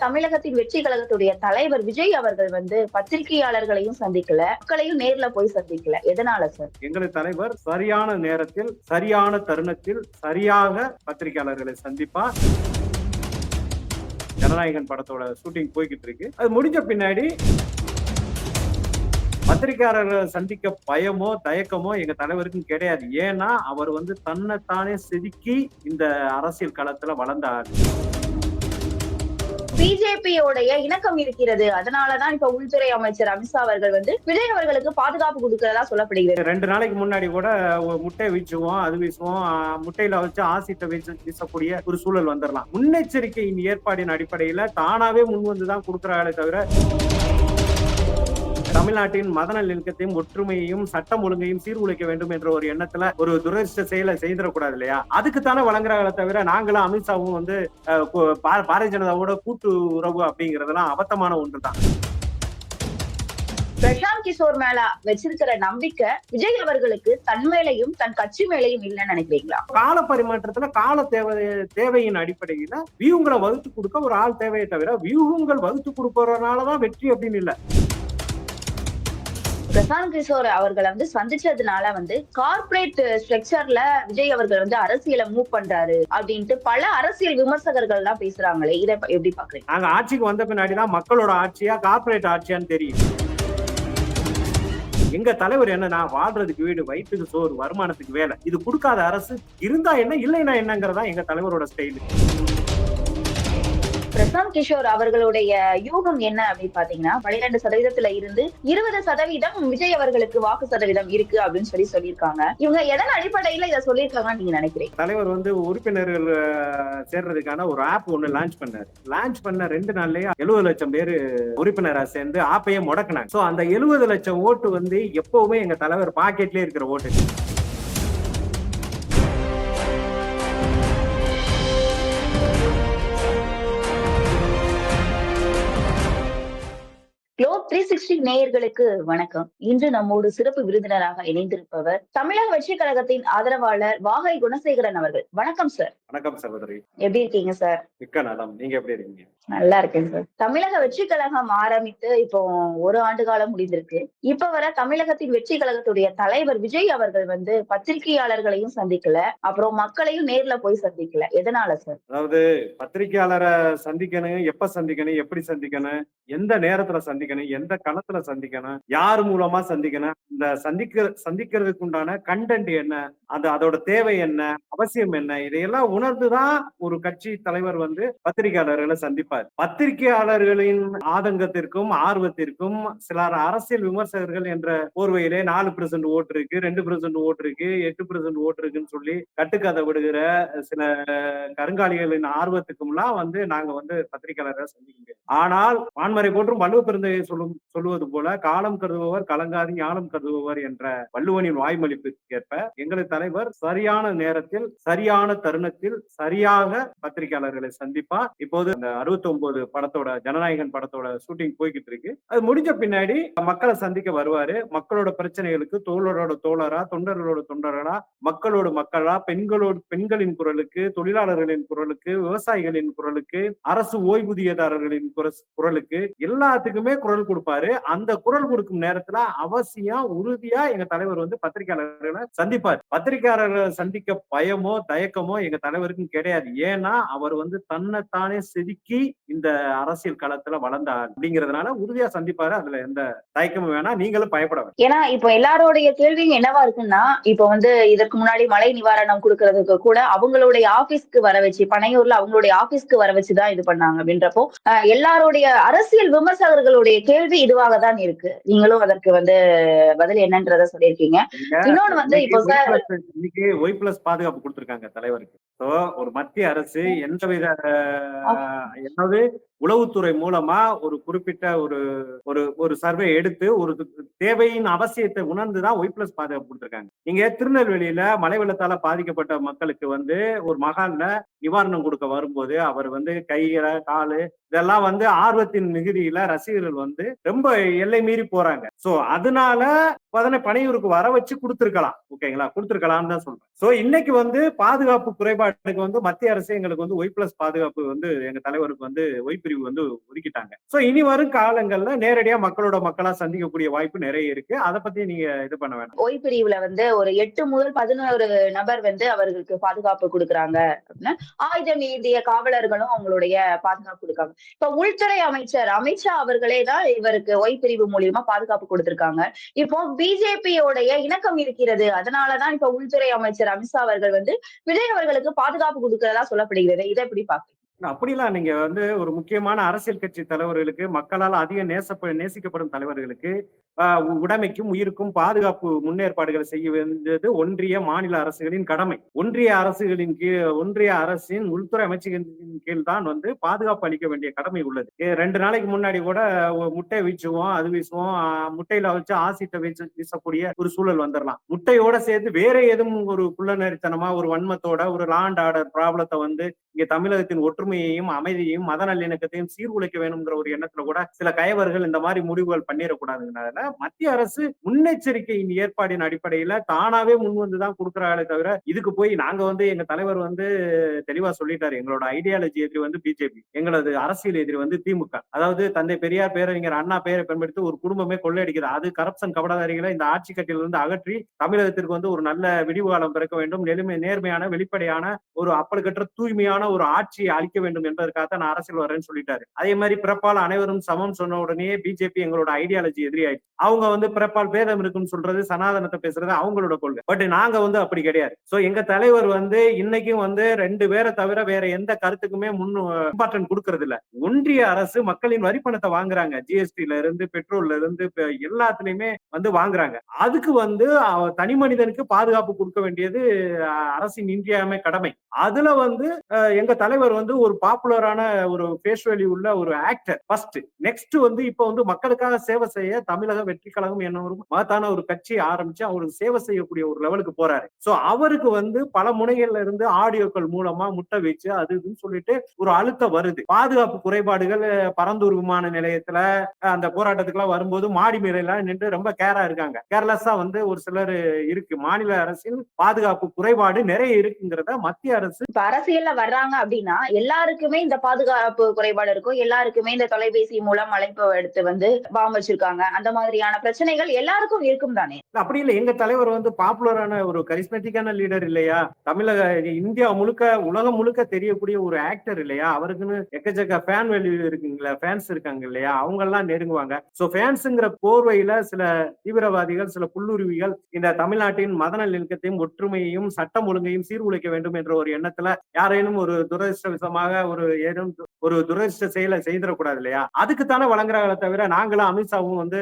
தமிழகத்தின் வெற்றி கழகத்துடைய தலைவர் விஜய் அவர்கள் வந்து பத்திரிகையாளர்களையும் சந்திக்கல மக்களையும் நேர்ல போய் சந்திக்கல. எதனால சார்? எங்களது தலைவர் சரியான நேரத்தில் சரியான தருணத்தில் சரியாக பத்திரிகையாளர்களை சந்திப்பார். ஜனநாயகன் படத்தோட ஷூட்டிங் போய்கிட்டு இருக்கு. அது முடிஞ்ச பின்னாடி பத்திரிகையாளர்களை சந்திக்க பயமோ தயக்கமோ எங்க தலைவருக்கும் கிடையாது. ஏன்னா அவர் வந்து தன்னைத்தானே செதுக்கி இந்த அரசியல் களத்துல வளர்ந்தார். பிஜேபியோடைய இணக்கம் இருக்கிறது. அதனாலதான் இப்ப உள்துறை அமைச்சர் அமித்ஷா அவர்கள் வந்து விஜய் அவர்களுக்கு பாதுகாப்பு கொடுக்கிறதா சொல்லப்படுகிறது. ரெண்டு நாளைக்கு முன்னாடி கூட முட்டை வீச்சுவோம் அது வீசுவோம் முட்டையில வச்சு ஆசிட்ட வீச வீசக்கூடிய ஒரு சூழல் வந்துடலாம் முன்னெச்சரிக்கையின் ஏற்பாடின் அடிப்படையில தானாவே முன் வந்துதான் கொடுக்குறாங்களே தவிர தமிழ்நாட்டின் மத நல்லிணக்கத்தையும் ஒற்றுமையையும் சட்டம் ஒழுங்கையும் சீர்குலைக்க வேண்டும் என்ற ஒரு எண்ணத்துல ஒரு துரதிருஷ்ட செயலை செய்திடக்கூடாது இல்லையா? அதுக்கு தானே வழங்குறாங்களே தவிர நாங்களும் அமித்ஷாவும் வந்து பாரதிய ஜனதாவோட கூட்டு உறவு அப்படிங்கறதெல்லாம் அபத்தமான ஒன்றுதான். பிரசாந்த் கிஷோர் மேல வச்சிருக்கிற நம்பிக்கை விஜய் அவர்களுக்கு தன் மேலையும் தன் கட்சி மேலையும் இல்லைன்னு நினைக்கிறீங்களா? கால பரிமாற்றத்துல கால தேவை தேவையின் அடிப்படையில வியூங்களை வகுத்து கொடுக்க ஒரு ஆள் தேவையை தவிர வியூகங்கள் வகுத்து கொடுப்பறதுனாலதான் வெற்றி அப்படின்னு இல்ல. பிரசாந்த் கிஷோர் அவர்களை வந்து சந்திச்சதுனால வந்து கார்பரேட் ஸ்ட்ரக்சர்ல விஜய் அவர்கள் வந்து அரசியலை மூவ் பண்றாரு அப்படின்ட்டு பல அரசியல் விமர்சகர்கள் எல்லாம் பேசுறாங்களே. இதை எப்படி பாக்குறீங்க? நாங்க ஆட்சிக்கு வந்த பின்னாடிதான் மக்களோட ஆட்சியா கார்ப்பரேட் ஆட்சியான்னு தெரியும் எங்க தலைவர் என்னன்னா வாழ்றதுக்கு வீடு வயிற்றுக்கு சோறு வருமானத்துக்கு வேலை. இது கொடுக்காத அரசு இருந்தா என்ன இல்லைன்னா என்னங்கிறதா எங்க தலைவரோட ஸ்டைல் பிரசாந்த் கிஷோர் அவர்களுடைய யூகம் என்ன அப்படின்னு பாத்தீங்கன்னா பனிரெண்டு சதவீதத்துல இருந்து இருபது சதவீதம் விஜய் அவர்களுக்கு வாக்கு சதவீதம் இருக்கு அப்படின்னு சொல்லி சொல்லியிருக்காங்க. இவங்க எதன் அடிப்படையில இதை சொல்லியிருக்காங்கன்னு நீங்க நினைக்கிறீங்க? தலைவர் வந்து உறுப்பினர்கள் சேர்றதுக்கான ஒரு ஆப் ஒண்ணு லான்ச் பண்ணாரு. லான்ச் பண்ண ரெண்டு நாள்லயே எழுபது லட்சம் பேர் உறுப்பினரா சேர்ந்து ஆப்பையே முடக்கினாங்க. சோ அந்த எழுபது லட்சம் ஓட்டு வந்து எப்பவுமே எங்க தலைவர் பாக்கெட்லயே இருக்கிற ஓட்டு. குளோப் த்ரீ சிக்ஸ்டி நேயர்களுக்கு வணக்கம். இன்று நம்மோடு சிறப்பு விருந்தினராக இணைந்திருப்பவர் தமிழக வெற்றி கழகத்தின் ஆதரவாளர் வாகை குணசேகரன் அவர்கள். வணக்கம் சார் வணக்கம் சகோதரி. எப்படி இருக்கீங்க சார் மிக்க நலம். நீங்க எப்படி இருக்கீங்க? நல்லா இருக்கேன் சார் தமிழக வெற்றி கழகம் ஆரம்பித்து இப்போ ஒரு ஆண்டு காலம் முடிந்திருக்கு. இப்ப வர தமிழகத்தின் வெற்றி கழகத்துடைய தலைவர் விஜய் அவர்கள் வந்து பத்திரிகையாளர்களையும் சந்திக்கல. அப்புறம் மக்களையும் நேர்ல போய் சந்திக்கல. எதனால சார் அதாவது பத்திரிகையாளரை சந்திக்கணும் எப்ப சந்திக்கணும் எப்படி சந்திக்கணும் எந்த நேரத்துல சந்திக்கணும் எந்த களத்துல சந்திக்கணும் யார் மூலமா சந்திக்கணும் இந்த சந்திக்க சந்திக்கிறதுக்கு உண்டான கண்டென்ட் என்ன அது அதோட தேவை என்ன அவசியம் என்ன இதையெல்லாம் உணர்ந்துதான் ஒரு கட்சி தலைவர் வந்து பத்திரிகையாளர்களை சந்திப்பார். பத்திரிகையாளர்களின் ஆதங்கத்திற்கும் ஆர்வத்திற்கும் சிலர் அரசியல் விமர்சகர்கள் என்ற போர்வையிலே நாலு பிரசன்ட் ஓட்டு இருக்கு ரெண்டு பெர்சென்ட் ஓட்டு இருக்கு எட்டு பெர்சென்ட் ஓட்டு இருக்குன்னு சொல்லி கட்டுக்கதை விடுகிற சில கருங்காலிகளின் ஆர்வத்துக்கும்லாம் வந்து நாங்க வந்து பத்திரிகையாளரை சந்திக்க முடியாது. ஆனால் வான்மறை போன்றும் பிறந்த பெருந்தையை சொல்லும் சொல்லுவது போல காலம் கருதுபவர் கலங்காது ஞானம் கருதுபவர் என்ற வள்ளுவனின் வாய்மொழிப்பிற்கு ஏற்ப எங்களது தலைவர் சரியான நேரத்தில் சரியான தருணத்தில் சரியாக பத்திரிகையாளர்களை சந்திப்பா இப்போது அந்த அறுபத்தி ஒன்பது படத்தோட ஜனநாயகன் படத்தோட ஷூட்டிங் போய்கிட்டு இருக்கு. அது முடிஞ்ச பின்னாடி மக்களை சந்திக்க வருவாரு. மக்களோட பிரச்சனைகளுக்கு தோழரோட தோழரா தொண்டர்களோட தொண்டரா மக்களோட மக்களா பெண்களோட பெண்களின் குரலுக்கு தொழிலாளர்களின் குரலுக்கு விவசாயிகளின் குரலுக்கு அரசு ஓய்வூதியதாரர்களின் குரலுக்கு எல்லாத்துக்குமே குரல் கொடுப்பாரு. அந்த குரல் கொடுக்கும் நேரத்துல அவசியம் உறுதியா எங்க தலைவர் வந்து பத்திரிகையாளர்களை சந்திப்பார். பத்திரிகையாளர்களை சந்திக்க பயமோ தயக்கமோ எங்க தலைவருக்கும் கிடையாது. ஏன்னா அவர் வந்து தன்னைத்தானே செதுக்கி இந்த அரசியல் களத்துல வளர்ந்தார் அப்படிங்கறதுனால உறுதியா சந்திப்பாரு. அதுல எந்த தயக்கமும் வேணாம். நீங்களும் பயப்பட வேண்டாம் ஏன்னா இப்போ எல்லாருடைய கேள்வியும் என்னவா இருக்குன்னா இப்போ வந்து இதற்கு முன்னாடி மழை நிவாரணம் கொடுக்கறதுக்கு கூட அவங்களுடைய ஆபீஸ்க்கு வர வச்சு பனையூர்ல அவங்களுடைய ஆபீஸ்க்கு வர வச்சுதான் இது பண்ணாங்க அப்படின்றப்போ எல்லாருடைய அரசியல் விமர்சகர்களுடைய கேள்வி இதுவாக தான் இருக்கு. நீங்களும் அதற்கு வந்து பதில் என்னன்றத சொல்லியிருக்கீங்க. இன்னொன்னு வந்து இப்போ சார் இன்னைக்கு ஒய் பிளஸ் பாதுகாப்பு கொடுத்திருக்காங்க தலைவருக்கு. சோ ஒரு மத்திய அரசு எந்தவித அஹ், என்னது? உளவுத்துறை மூலமா ஒரு குறிப்பிட்ட ஒரு ஒரு ஒரு சர்வே எடுத்து ஒரு தேவையின் அவசியத்தை உணர்ந்துதான் ஒய் பிளஸ் பாதுகாப்பு கொடுத்துருக்காங்க. இங்க திருநெல்வேலியில மழை வெள்ளத்தால பாதிக்கப்பட்ட மக்களுக்கு வந்து ஒரு மகான்ல நிவாரணம் கொடுக்க வரும்போது அவர் வந்து கையில காலு இதெல்லாம் வந்து ஆர்வத்தின் மிகுதியில ரசிகர்கள் வந்து ரொம்ப எல்லை மீறி போறாங்க. சோ அதனால பதின பனையூருக்கு வர வச்சு கொடுத்துருக்கலாம். ஓகேங்களா கொடுத்துருக்கலாம்னு தான் சொல்றேன். சோ இன்னைக்கு வந்து பாதுகாப்பு குறைபாட்டுக்கு வந்து மத்திய அரசு எங்களுக்கு வந்து ஒய் பிளஸ் பாதுகாப்பு வந்து எங்க தலைவருக்கு வந்து ஒய் பிரிவு வந்து ஒதுக்கிட்டாங்க. சோ இனி வரும் காலங்கள்ல நேரடியா மக்களோட மக்களா சந்திக்கக்கூடிய வாய்ப்பு நிறைய இருக்கு. அதை பத்தி நீங்க இது பண்ண வேணாம். ஓய் பிரிவுல வந்து ஒரு எட்டு முதல் பதினோரு நபர் வந்து அவர்களுக்கு பாதுகாப்பு கொடுக்குறாங்க அப்படின்னா. ஆயுதம் ஏந்திய காவலர்களும் அவங்களுடைய பாதுகாப்பு கொடுக்காங்க. இப்ப உள்துறை அமைச்சர் அமித்ஷா அவர்களே தான் இவருக்கு ஒய் பிரிவு மூலியமா பாதுகாப்பு கொடுத்திருக்காங்க. இப்போ பிஜேபியோடைய இணக்கம் இருக்கிறது. அதனாலதான் இப்ப உள்துறை அமைச்சர் அமித்ஷா அவர்கள் வந்து விஜய் அவர்களுக்கு பாதுகாப்பு கொடுக்கிறதா சொல்லப்படுகிறது. இதை எப்படி பாக்கு அப்படிலாம் நீங்க வந்து ஒரு முக்கியமான அரசியல் கட்சி தலைவர்களுக்கு மக்களால் அதிக நேசப்ப நேசிக்கப்படும் தலைவர்களுக்கு உடைமைக்கும் உயிருக்கும் பாதுகாப்பு முன்னேற்பாடுகளை செய்ய வேண்டியது ஒன்றிய மாநில அரசுகளின் கடமை. ஒன்றிய அரசுகளின் கீழ் ஒன்றிய அரசின் உள்துறை அமைச்சகத்தின் கீழ் தான் வந்து பாதுகாப்பு அளிக்க வேண்டிய கடமை உள்ளது. ரெண்டு நாளைக்கு முன்னாடி கூட முட்டை வீச்சுவோம் அது வீசுவோம் முட்டையில வச்சு ஆசிட்ட வீச்சு வீசக்கூடிய ஒரு சூழல் வந்துடலாம் முட்டையோட சேர்த்து வேற எதுவும் ஒரு குள்ளநெறித்தனமா ஒரு வன்மத்தோட ஒரு லாண்ட் ஆர்டர் ப்ராப்ளத்தை வந்து இங்கே தமிழகத்தின் ஒற்றுமையையும் அமைதியையும் மத நல்லிணக்கத்தையும் சீர்குலைக்க வேணுங்கிற ஒரு எண்ணத்துல கூட சில கயவர்கள் இந்த மாதிரி முடிவுகள் பண்ணிடக்கூடாதுங்கிறதுல மத்திய அரசு முன்னெச்சரிக்கையின் ஏற்பாடின் அடிப்படையில தானாவே முன் வந்து தான் கொடுக்குறாங்களே தவிர இதுக்கு போய் நாங்க வந்து எங்க தலைவர் வந்து தெளிவா சொல்லிட்டாரு. எங்களோட ஐடியாலஜி எதிரி வந்து பிஜேபி எங்களது அரசியல் எதிரி வந்து திமுக. அதாவது தந்தை பெரியார் பேரறிஞர் அண்ணா பெயரை பயன்படுத்தி ஒரு குடும்பமே கொள்ளையடிக்கிறது அது கரப்ஷன் கபடதாரிகளை இந்த ஆட்சி கட்டிலிருந்து அகற்றி தமிழகத்திற்கு வந்து ஒரு நல்ல விடிவு காலம் பிறக்க வேண்டும். நெருமை நேர்மையான வெளிப்படையான ஒரு அப்பழுக்கற்ற தூய்மையான ஒரு ஆட்சியை அளிக்க வேண்டும் என்பதற்காக நான் அரசியல் வரேன்னு சொல்லிட்டாரு. அதே மாதிரி பிறப்பால் அனைவரும் சமம் சொன்ன உடனே பிஜேபி எங்களோட ஐடியாலஜி எதிரி அவங்க வந்து பிறப்பால் பேதம் இருக்குன்னு சொல்றது சனாதனத்தை பேசுறது அவங்களோட கொள்கை. பட் நாங்க வந்து அப்படி கிடையாது. சோ எங்க தலைவர் வந்து இன்னைக்கும் வந்து ரெண்டு பேரை தவிர வேற எந்த கருத்துக்குமே முன் இம்பார்ட்டன்ட் கொடுக்கறது இல்ல ஒன்றிய அரசு மக்களின் வரி பணத்தை வாங்குறாங்க. ஜிஎஸ்டில இருந்து பெட்ரோல்ல இருந்து எல்லாத்துலயுமே வந்து வாங்குறாங்க. அதுக்கு வந்து தனி மனிதனுக்கு பாதுகாப்பு கொடுக்க வேண்டியது அரசின் இன்றியாமை கடமை. அதுல வந்து எங்க தலைவர் வந்து ஒரு பாப்புலரான ஒரு பேஸ் வேல்யூ உள்ள ஒரு ஆக்டர் ஃபர்ஸ்ட் நெக்ஸ்ட் வந்து இப்ப வந்து மக்களுக்காக சேவை செய்ய தமிழக வெற்றி கழகம் என்ன ஒரு மகத்தான ஒரு கட்சியை ஆரம்பிச்சு அவருக்கு சேவை செய்யக்கூடிய ஒரு லெவலுக்கு போறாரு. சோ அவருக்கு வந்து பல முனைகள்ல இருந்து ஆடியோக்கள் மூலமா முட்டை வச்சு அது இதுன்னு சொல்லிட்டு ஒரு அழுத்தம் வருது. பாதுகாப்பு குறைபாடுகள் பரந்தூர் விமான நிலையத்துல அந்த போராட்டத்துக்குலாம் வரும்போது மாடி மேலாம் நின்று ரொம்ப கேரா இருக்காங்க. கேர்லெஸ்ஸா வந்து ஒரு சிலர் இருக்கு. மாநில அரசின் பாதுகாப்பு குறைபாடு நிறைய இருக்குங்கிறத மத்திய அரசு அரசியல்ல வர்றாங்க அப்படின்னா எல்லாருக்குமே இந்த பாதுகாப்பு குறைபாடு இருக்கும். எல்லாருக்குமே இந்த தொலைபேசி மூலம் அழைப்பு எடுத்து வந்து பாம்பு வச்சிருக்காங்க. அந்த மாதிரியான பிரச்சனைகள் எல்லாருக்கும் இருக்கும் தானே? அப்படி இல்லை. எங்க தலைவர் வந்து பாப்புலரான ஒரு கரிஸ்மெட்டிக்கான லீடர் இல்லையா? தமிழக இந்தியா முழுக்க உலகம் முழுக்க தெரியக்கூடிய ஒரு ஆக்டர் இல்லையா? அவருக்குன்னு எக்கச்சக்க ஃபேன் வேல்யூ இருக்குங்களா? ஃபேன்ஸ் இருக்காங்க இல்லையா? அவங்க எல்லாம் நெருங்குவாங்க சோ ஃபேன்ஸுங்கிற போர்வையில சில தீவிரவாதிகள் சில புல்லுருவிகள் இந்த தமிழ்நாட்டின் மத நல்லிணக்கத்தையும் ஒற்றுமையையும் சட்டம் ஒழுங்கையும் சீர்குலைக்க வேண்டும் என்ற ஒரு எண்ணத்துல யாரேனும் ஒரு துரதிருஷ்டவசமாக ஒரு ஏதும் ஒரு துரதிருஷ்ட செயலை செய்திடக்கூடாது இல்லையா அதுக்கு தானே வழங்குறாங்களே தவிர நாங்களும் அமித்ஷாவும் வந்து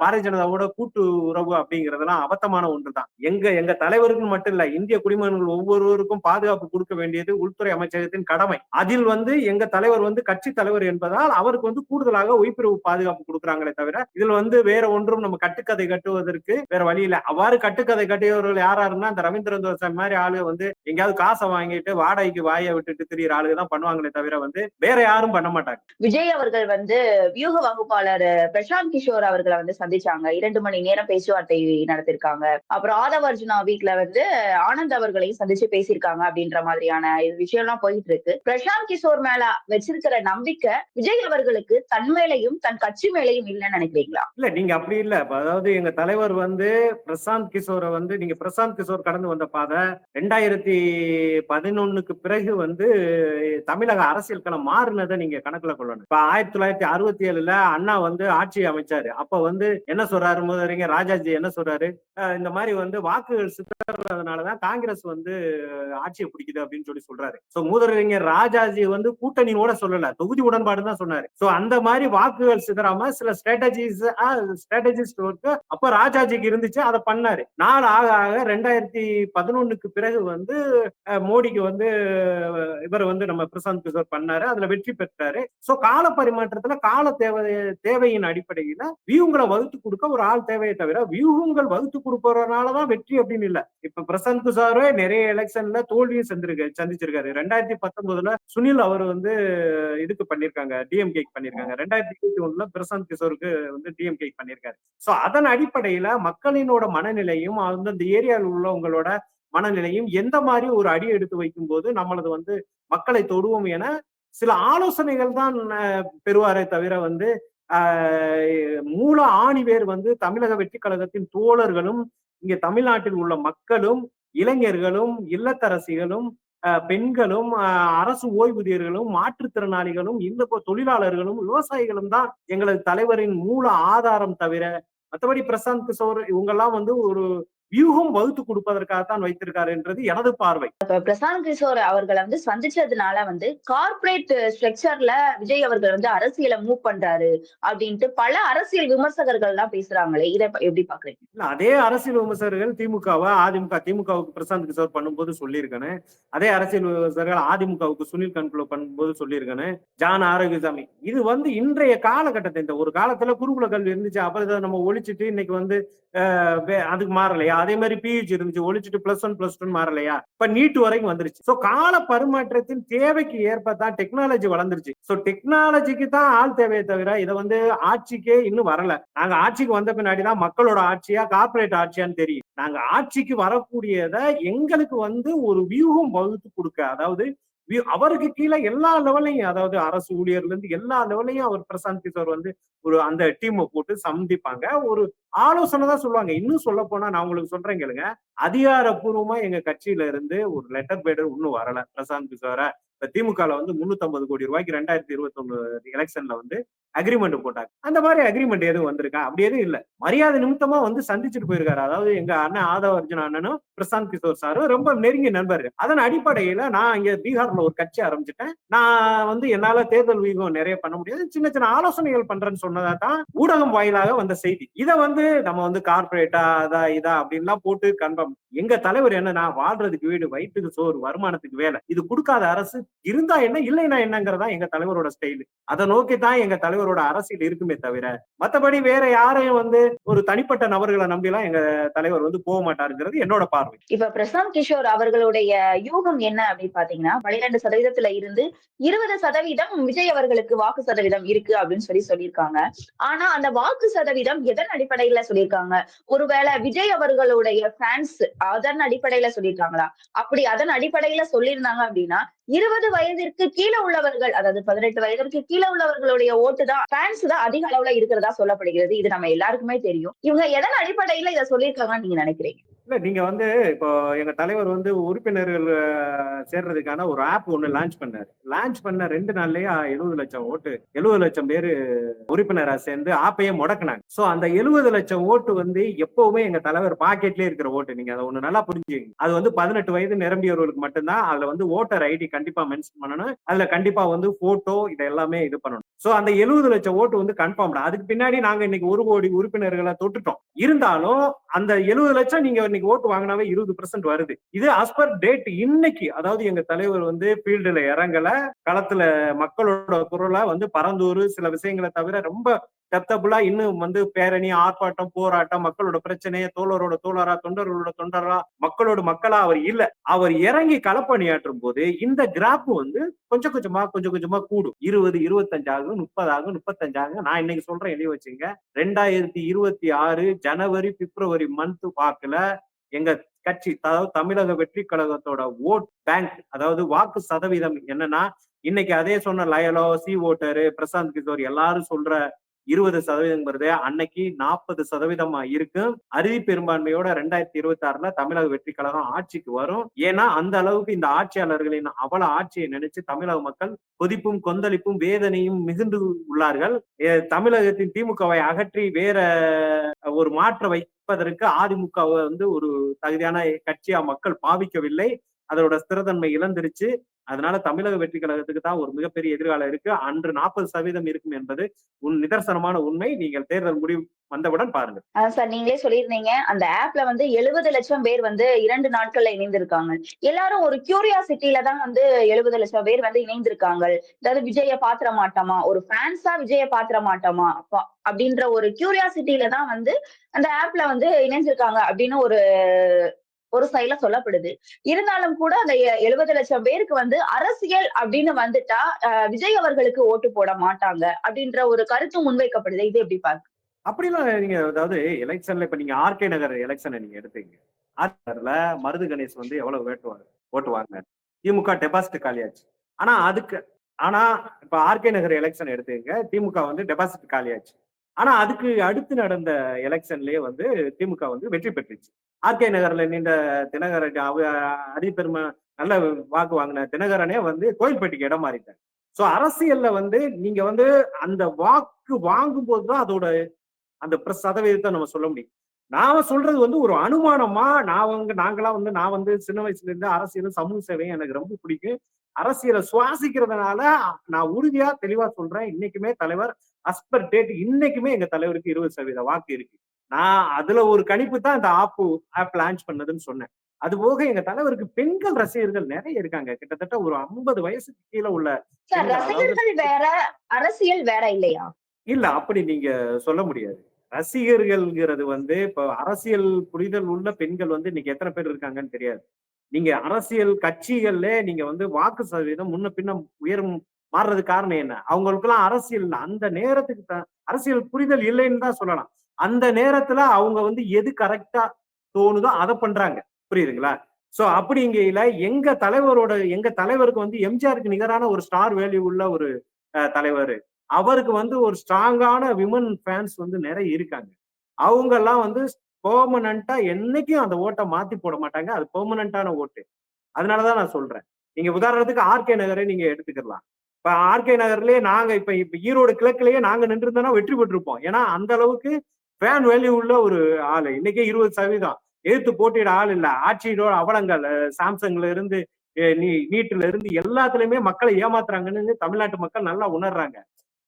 பாரதிய ஜனதாவோட கூட்டு உறவு அப்படிங்கறதெல்லாம் அபத்தமான ஒன்றுதான். எங்க எங்க தலைவருக்கு மட்டும் இல்ல இந்திய குடிமகன்கள் ஒவ்வொருவருக்கும் பாதுகாப்பு கொடுக்க வேண்டியது உள்துறை அமைச்சகத்தின் கடமை. அதில் வந்து எங்க தலைவர் வந்து கட்சி தலைவர் என்பதால் அவருக்கு வந்து கூடுதலாக உயிர்ப்பிரிவு பாதுகாப்பு கொடுக்குறாங்களே தவிர இதுல வந்து வேற ஒன்றும் நம்ம கட்டுக்கதை கட்டுவதற்கு வேற வழி இல்லை. அவ்வாறு கட்டுக்கதை கட்டியவர்கள் யாராருன்னா இந்த ரவீந்திரன் தோசை மாதிரி ஆளு வந்து எங்கேயாவது காசை வாங்கிட்டு வாடகை வாடகைக்கு வாயை விட்டுட்டு திரியிற ஆளுங்க தான் பண்ணுவாங்களே தவிர வந்து வேற யாரும் பண்ண மாட்டாங்க. விஜய் அவர்கள் வந்து வியூக வகுப்பாளர் பிரசாந்த் கிஷோர் அவர்களை வந்து சந்திச்சாங்க. இரண்டு மணி நேரம் பேச்சுவார்த்தை நடத்திருக்காங்க. அப்புறம் ஆதவ அர்ஜுனா வீட்ல வந்து ஆனந்த் அவர்களையும் சந்திச்சு பேசியிருக்காங்க அப்படின்ற மாதிரியான இது விஷயம்லாம் போயிட்டு இருக்கு பிரசாந்த் கிஷோர் மேல வச்சிருக்கிற நம்பிக்கை விஜய் அவர்களுக்கு தன் மேலையும் தன் கட்சி மேலையும் இல்லைன்னு நினைக்கிறீங்களா? இல்ல நீங்க அப்படி இல்ல. அதாவது எங்க தலைவர் வந்து பிரசாந்த் கிஷோரை வந்து நீங்க பிரசாந்த் கிஷோர் கடந்து வந்த பாதை ரெண்டாயிரத்தி பதினொன்னுக்கு பிறகு வந்து தமிழக அரசியல் களம் மாறினதை நீங்க கணக்குல கொள்ளணும். இப்ப ஆயிரத்தி தொள்ளாயிரத்தி அறுபத்தி ஏழுல அண்ணா வந்து ஆட்சி அமைச்சாரு. அப்ப வந்து என்ன சொல்றாரு முதலறிஞர் ராஜாஜி என்ன சொல்றாரு? இந்த மாதிரி வந்து வாக்குகள் சித்தறதுனாலதான் காங்கிரஸ் வந்து ஆட்சியை பிடிக்குது அப்படின்னு சொல்லி சொல்றாரு. சோ மூதறிஞர் ராஜாஜி வந்து கூட்டணியோட சொல்லல. தொகுதி உடன்பாடு தான் சொன்னாரு. சோ அந்த மாதிரி வாக்குகள் சிதறாம சில ஸ்ட்ராட்டஜிஸ் ஸ்ட்ராட்டஜிஸ்ட் ஒர்க் அப்ப ராஜாஜிக்கு இருந்துச்சு அதை பண்ணாரு. நாள் ஆக ஆக ரெண்டாயிரத்தி பதினொன்னுக்கு பிறகு வந்து மோடிக்கு வந்து இவர் வந்து நம்ம பிரசாந்த் கிஷோர் பண்ணாரு அதுல வெற்றி பெற்றாரு. சோ கால பரிமாற்றத்துல கால தேவை தேவையின் அடிப்படையில வியூங்களை வகுத்து கொடுக்க ஒரு ஆள் தேவையை தவிர வியூகங்கள் வகுத்து கொடுப்பறதுனாலதான் வெற்றி அப்படின்னு இல்ல. இப்ப பிரசாந்த் கிஷோரே நிறைய எலெக்ஷன்ல தோல்வியும் செஞ்சிருக்க சந்திச்சிருக்காரு. ரெண்டாயிரத்தி பத்தொன்பதுல சுனில் அவர் வந்து இதுக்கு பண்ணிருக்காங்க டிஎம்கே பண்ணிருக்காங்க. ரெண்டாயிரத்தி இருபத்தி ஒண்ணுல பிரசாந்த் கிஷோருக்கு வந்து டிஎம்கே பண்ணிருக்காரு. சோ அதன் அடிப்படையில மக்களினோட மனநிலையும் அந்தந்த ஏரியாவில் உள்ளவங்களோட மனநிலையும் எந்த மாதிரி ஒரு அடி எடுத்து வைக்கும் போது நம்மளது வந்து மக்களை தொடுவோம் என சில ஆலோசனைகள் தான் பெறுவாரே தவிர வந்து மூல ஆணிவேர் வந்து தமிழக வெற்றி கழகத்தின் தோழர்களும் இங்க தமிழ்நாட்டில் உள்ள மக்களும் இளைஞர்களும் இல்லத்தரசிகளும் பெண்களும் அரசு ஓய்வூதியர்களும் மாற்றுத்திறனாளிகளும் இந்த தொழிலாளர்களும் விவசாயிகளும் தான் எங்களது தலைவரின் மூல ஆதாரம் தவிர மற்றபடி பிரசாந்த் கிஷோர் இவங்கெல்லாம் வந்து ஒரு வியூகம் வகுத்து கொடுப்பதற்காகத்தான் வைத்திருக்காருன்றது எனது பார்வை. பிரசாந்த் கிஷோர் அவர்களை வந்து சந்திச்சதுனால வந்து கார்ப்பரேட் ஸ்ட்ரக்சர்ல விஜய் அவர்கள் வந்து அரசியலை மூவ் பண்றாரு அப்படின்ட்டு பல அரசியல் விமர்சகர்கள் எல்லாம் பேசுறாங்களே இதை எப்படி பாக்குறீங்க? இல்ல அதே அரசியல் விமர்சகர்கள் திமுகவை அதிமுக திமுகவுக்கு பிரசாந்த் கிஷோர் பண்ணும்போது சொல்லியிருக்கேன்னு அதே அரசியல் விமர்சகர்கள் அதிமுகவுக்கு சுனில் கண்குல பண்ணும்போது சொல்லியிருக்கேன்னு ஜான் ஆரோக்கியசாமி. இது வந்து இன்றைய காலகட்டத்தை இந்த ஒரு காலத்துல குருகுல கல்வி இருந்துச்சு அப்புறம் இதை நம்ம ஒழிச்சிட்டு இன்னைக்கு வந்து அதுக்கு மாறலையா? அதே மாதிரி பிஹெச் இருந்துச்சு ஒழிச்சிட்டு பிளஸ் ஒன் பிளஸ் டூ மாறலையா? இப்ப நீட் வரைக்கும் வந்துருச்சு. சோ கால பரிமாற்றத்தின் தேவைக்கு ஏற்ப தான் டெக்னாலஜி வளர்ந்துருச்சு. சோ டெக்னாலஜிக்கு தான் ஆள் தேவையே தவிர இதை வந்து ஆட்சிக்கே இன்னும் வரல. நாங்க ஆட்சிக்கு வந்த பின்னாடி தான் மக்களோட ஆட்சியா கார்ப்பரேட் ஆட்சியான்னு தெரியும். நாங்க ஆட்சிக்கு வரக்கூடியத எங்களுக்கு வந்து ஒரு வியூகம் வகுத்து கொடுக்க அதாவது அவருக்கு கீழே எல்லா லெவலையும் அதாவது அரசு ஊழியர்ல இருந்து எல்லா லெவலையும் அவர் பிரசாந்த் கிஷோர் வந்து ஒரு அந்த டீமை போட்டு சந்திப்பாங்க. ஒரு ஆலோசனை தான் சொல்லுவாங்க. இன்னும் சொல்ல போனா நான் உங்களுக்கு சொல்றேன் கேளுங்க. அதிகாரப்பூர்வமா எங்க கட்சியில இருந்து ஒரு லெட்டர் பேடர் இன்னும் வரல பிரசாந்த் கிஷோரை. இப்ப திமுகல வந்து 350 கோடி ரூபாய்க்கு ரெண்டாயிரத்தி இருபத்தி ஒண்ணு எலெக்ஷன்ல வந்து அக்ரிமெண்ட் போட்டாங்க. அந்த மாதிரி அக்ரிமெண்ட் எதுவும் வந்திருக்கா? அப்படி எதுவும் இல்ல. மரியாதை நிமித்தமா வந்து சந்திச்சுட்டு போயிருக்காரு. அதாவது எங்க அண்ணன் ஆதவ அர்ஜுன் அண்ணனும் பிரசாந்த் கிஷோர் சாரும் ரொம்ப நெருங்கிய நண்பர். அதன் அடிப்படையில நான் இங்க பீகார்ல ஒரு கட்சி ஆரம்பிச்சிட்டேன். நான் வந்து என்னால தேர்தல் வியூகம் நிறைய பண்ண முடியாது. சின்ன சின்ன ஆலோசனைகள் பண்றேன்னு சொன்னதா தான் ஊடகம் வாயிலாக வந்த செய்தி. இதை வந்து நம்ம வந்து கார்பரேட்டா அதா இதா அப்படின்லாம் போட்டு கன்ஃபார்ம் எங்க தலைவர் என்னன்னா வாழ்றதுக்கு வீடு வயிற்றுக்கு சோறு வருமானத்துக்கு வேலை இது கொடுக்காத அரசு இருந்தா என்ன இல்லைன்னா என்னங்கிறதா எங்க தலைவரோட ஸ்டைல் அதை நோக்கி தான் எங்க தலைவரோட அரசியல் இருக்குமே தவிர மத்தபடி வேற யாரையும் வந்து ஒரு தனிப்பட்ட நபர்களை நம்பிலாம் எங்க தலைவர் வந்து போக மாட்டாருங்கிறது என்னோட பார்வை. இப்ப பிரசாந்த் கிஷோர் அவர்களுடைய யூகம் என்ன அப்படின்னு பாத்தீங்கன்னா பனிரெண்டு சதவீதத்துல இருந்து இருபது சதவீதம் விஜய் அவர்களுக்கு வாக்கு சதவீதம் இருக்கு அப்படின்னு சொல்லி சொல்லியிருக்காங்க. ஆனா அந்த வாக்கு சதவீதம் எதன் அடிப்படையில சொல்லியிருக்காங்க? ஒருவேளை விஜய் அவர்களுடைய ஃபேன்ஸ் அதன் அடிப்படையில சொல்லியிருக்காங்களா? அப்படி அதன் அடிப்படையில சொல்லியிருந்தாங்க அப்படின்னா இருபது வயதிற்கு கீழே உள்ளவர்கள் அதாவது பதினெட்டு வயதிற்கு கீழே உள்ளவர்களுடைய ஓட்டு தான் ஃபேன்ஸ் தான் அதிக அளவுல இருக்கிறதா சொல்லப்படுகிறது. இது நம்ம எல்லாருக்குமே தெரியும். இவங்க எதன் அடிப்படையில இதை சொல்லியிருக்காங்கன்னு நீங்க நினைக்கிறீங்க? இல்ல நீங்க வந்து இப்போ எங்க தலைவர் வந்து உறுப்பினர்கள் சேர்றதுக்கான ஒரு ஆப் ஒண்ணு லான்ச் பண்ணாரு. லான்ச் பண்ண ரெண்டு நாள்லயே எழுபது லட்சம் ஓட்டு எழுபது லட்சம் பேரு உறுப்பினரா சேர்ந்து ஆப்பையே முடக்குனாங்க. சோ அந்த எழுபது லட்சம் ஓட்டு வந்து எப்பவுமே எங்க தலைவர் பாக்கெட்லயே இருக்கிற ஓட்டு. நீங்க அதை ஒண்ணு நல்லா புரிஞ்சுக்கங்க. அது வந்து பதினெட்டு வயது நிரம்பியவர்களுக்கு மட்டும்தான் அதுல வந்து ஓட்டர் ஐடி கண்டிப்பா மென்ஷன் பண்ணணும். அதுல கண்டிப்பா வந்து போட்டோ இதை எல்லாமே இது பண்ணணும். சோ அந்த எழுபது லட்சம் ஓட்டு வந்து கன்ஃபார்ம் அதுக்கு பின்னாடி நாங்க இன்னைக்கு ஒரு கோடி உறுப்பினர்களை தொட்டுட்டோம். இருந்தாலும் அந்த எழுபது லட்சம் நீங்க இன்னைக்கு ஓட்டு வாங்கினாவே இருபது பெர்சென்ட் வருது. இது ஆஸ் பர் டேட் இன்னைக்கு. அதாவது எங்க தலைவர் வந்து ஃபீல்டுல இறங்கல. களத்துல மக்களோட குரலா வந்து பரந்தூர் சில விஷயங்களை தவிர ரொம்ப கத்தபுலா இன்னும் வந்து பேரணி ஆர்ப்பாட்டம் போராட்டம் மக்களோட பிரச்சனையை தோழரோட தோழரா தொண்டர்களோட தொண்டரா மக்களோட மக்களா அவர் இல்ல. அவர் இறங்கி களப்பணியாற்றும் போது இந்த கிராப் வந்து கொஞ்சம் கொஞ்சமா கொஞ்சம் கொஞ்சமா கூடும். இருபது இருபத்தஞ்சு ஆகும் முப்பது ஆகும் முப்பத்தஞ்சு ஆகும் நான் இன்னைக்கு சொல்றேன் எழுதி வச்சுங்க. ரெண்டாயிரத்தி இருபத்தி ஆறு ஜனவரி பிப்ரவரி மந்த் வாக்குல எங்க கட்சி அதாவது தமிழக வெற்றி கழகத்தோட ஓட் பேங்க் அதாவது வாக்கு சதவீதம் என்னன்னா இன்னைக்கு அதே சொன்ன Loyola C voter Prashant Kishor எல்லாரும் சொல்ற இருபது சதவீதங்கிறது அன்னைக்கு நாற்பது சதவீதமா இருக்கும் அறுதி பெரும்பான்மையோட ரெண்டாயிரத்தி இருபத்தி ஆறுல தமிழக வெற்றி கழகம் ஆட்சிக்கு வரும். ஏன்னா அந்த அளவுக்கு இந்த ஆட்சியாளர்களின் அவல ஆட்சியை நினைச்சு தமிழக மக்கள் கொதிப்பும் கொந்தளிப்பும் வேதனையும் மிகுந்து உள்ளார்கள். தமிழகத்தின் திமுகவை அகற்றி வேற ஒரு மாற்ற வைப்பதற்கு அதிமுகவை வந்து ஒரு தகுதியான கட்சியா மக்கள் பாவிக்கவில்லை. அதோட ஸ்திரத்தன்மை இழந்துருச்சு. அதனால தமிழக வெற்றி கழகத்துக்கு தான் ஒரு மிகப்பெரிய எதிர்காலம் இருக்கு. அன்று நாற்பது சதவீதம் இருக்கும் என்பது உன் நிதர்சனமான உண்மை. நீங்கள் தேர்தல் முடிவு வந்தவுடன் பாருங்க சார் நீங்களே சொல்லியிருந்தீங்க. அந்த ஆப்ல வந்து எழுபது லட்சம் பேர் வந்து இரண்டு நாட்கள்ல இணைந்திருக்காங்க. எல்லாரும் ஒரு கியூரியாசிட்டியில தான் வந்து எழுபது லட்சம் பேர் வந்து இணைந்திருக்காங்க. அதாவது விஜய பாத்திர மாட்டோமா? ஒரு ஃபேன்ஸா விஜய பாத்திர மாட்டோமா? அப்படின்ற ஒரு கியூரியாசிட்டியில தான் வந்து அந்த ஆப்ல வந்து இணைஞ்சிருக்காங்க அப்படின்னு ஒரு ஒரு சைட்ல சொல்லப்படுது. இருந்தாலும் கூட அந்த எழுபது லட்சம் பேருக்கு வந்து அரசியல் அப்படின்னு வந்துட்டா அஹ், விஜய் அவர்களுக்கு ஓட்டு போட மாட்டாங்க அப்படின்ற ஒரு கருத்து முன்வைக்கப்படுது. இது எப்படி பாருங்க அப்படிலாம் நீங்க அதாவது எலெக்ஷன்ல இப்ப நீங்க ஆர்கே நகர் எலெக்ஷனை நீங்க எடுத்தீங்க. ஆர்கே மருது கணேஷ் வந்து எவ்வளவு வேட்டுவாங்க ஓட்டுவாங்க திமுக டெபாசிட் காலியாச்சு. ஆனா அதுக்கு ஆனா இப்ப ஆர்கே நகர் எலெக்ஷன் எடுத்துங்க திமுக வந்து டெபாசிட் காலியாச்சு. ஆனா அதுக்கு அடுத்து நடந்த எலெக்ஷன்லயே வந்து திமுக வந்து வெற்றி பெற்றுச்சு. ஆர்கே நகர்ல நின்ற தினகரன் அவ அதிபெருமை நல்ல வாக்கு வாங்கின தினகரனே வந்து கோயில்பேட்டைக்கு இடம் மாறிட்டார். சோ அரசியல்ல வந்து நீங்க வந்து அந்த வாக்கு வாங்கும் போதுதான் அதோட அந்த பிர- சதவீதத்தை நம்ம சொல்ல முடியும். நாம சொல்றது வந்து ஒரு அனுமானமா நான் வந்து நாங்களாம் வந்து நான் வந்து சின்ன வயசுல இருந்து அரசியலும் சமூக சேவையும் எனக்கு ரொம்ப பிடிக்கும். அரசியலை சுவாசிக்கிறதுனால நான் உறுதியா தெளிவா சொல்றேன். இன்னைக்குமே தலைவர் அஸ்பர் டேட் இன்னைக்குமே எங்க தலைவருக்கு இருபது சதவீத வாக்கு இருக்கு. நான் அதுல ஒரு கணிப்பு தான் இந்த ஆப்பு ஆப் லான்ச் பண்ணதுன்னு சொன்னேன். அது போக எங்க தலைவருக்கு பெண்கள் ரசிகர்கள் நிறைய இருக்காங்க. கிட்டத்தட்ட ஒரு ஐம்பது வயசுக்கு கீழே உள்ள ரசிகர்கள் வேற அரசியல் வேற இல்லையா? இல்ல அப்படி நீங்க சொல்ல முடியாது. ரசிகர்கள்ங்கிறது வந்து இப்ப அரசியல் புரிதல் உள்ள பெண்கள் வந்து இன்னைக்கு எத்தனை பேர் இருக்காங்கன்னு தெரியாது. நீங்க அரசியல் கட்சிகள்ல நீங்க வந்து வாக்கு சதவீதம் முன்ன பின்ன உயரும் மாறுறது காரணம் என்ன? அவங்களுக்கெல்லாம் அரசியல் அந்த நேரத்துக்கு அரசியல் புரிதல் இல்லைன்னு தான் சொல்லலாம். அந்த நேரத்துல அவங்க வந்து எது கரெக்டா தோணுதோ அதை பண்றாங்க. புரியுதுங்களா? சோ அப்படிங்கையில எங்க தலைவரோட எங்க தலைவருக்கு வந்து எம்ஜிஆருக்கு நிகரான ஒரு ஸ்டார் வேல்யூ உள்ள ஒரு அஹ், தலைவர். அவருக்கு வந்து ஒரு ஸ்ட்ராங்கான விமன் ஃபேன்ஸ் வந்து நிறைய இருக்காங்க. அவங்க எல்லாம் வந்து பெர்மனண்டா என்னைக்கும் அந்த ஓட்டை மாத்தி போட மாட்டாங்க. அது பெர்மனண்டான ஓட்டு. அதனாலதான் நான் சொல்றேன். நீங்க உதாரணத்துக்கு ஆர்கே நகரை நீங்க எடுத்துக்கலாம். இப்ப ஆர்கே நகர்லயே நாங்க இப்ப இப்ப ஈரோடு கிழக்குலயே நாங்க நின்று இருந்தோம்னா வெற்றி பெற்றிருப்போம். ஏன்னா அந்த அளவுக்கு ஃபேன் வேல்யூ உள்ள ஒரு ஆள். இன்னைக்கே இருபது சதவீதம். எதிர்த்து போட்டியிட ஆள் இல்லை. ஆட்சியோட அவலங்கள் சாம்சங்ல இருந்து நீ நீட்ல இருந்து எல்லாத்துலயுமே மக்களை ஏமாத்துறாங்கன்னு தமிழ்நாட்டு மக்கள் நல்லா உணர்றாங்க.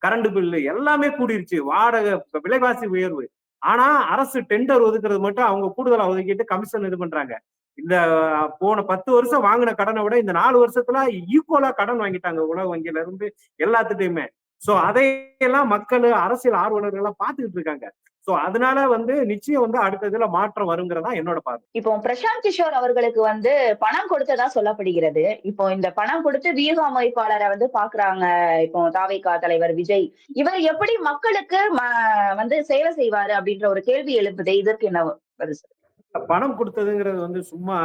கரண்ட் பில்லு எல்லாமே கூடிருச்சு. வாடகை விலைவாசி உயர்வு. ஆனா அரசு டெண்டர் ஒதுக்குறது மட்டும் அவங்க கூடுதலா ஒதுக்கிட்டு கமிஷன் இது பண்றாங்க. இந்த போன பத்து வருஷம் வாங்கின கடனை விட இந்த நாலு வருஷத்துல ஈக்குவலா கடன் வாங்கிட்டாங்க உலக வங்கியில இருந்து எல்லாத்துட்டையுமே. சோ அதையெல்லாம் மக்கள் அரசியல் ஆர்வலர்கள் எல்லாம் பாத்துக்கிட்டு இருக்காங்க. சோ அதனால வந்து நிச்சயம் வந்து அடுத்த இதுல மாற்றம் வருங்கிறதா என்னோட பார்வை. இப்போ பிரசாந்த் கிஷோர் அவர்களுக்கு வந்து பணம் கொடுத்ததா சொல்லப்படுகிறது. இப்போ இந்த பணம் கொடுத்து வியூக அமைப்பாளரை வந்து பாக்குறாங்க இப்போ தாவேகா தலைவர் விஜய். இவர் எப்படி மக்களுக்கு வந்து சேவை செய்வாரு அப்படின்ற ஒரு கேள்வி எழுப்புதே. இதற்கு என்ன பதில் சொல்லுங்க? பணம் கொடுத்ததுங்கிறது வந்து சும்மா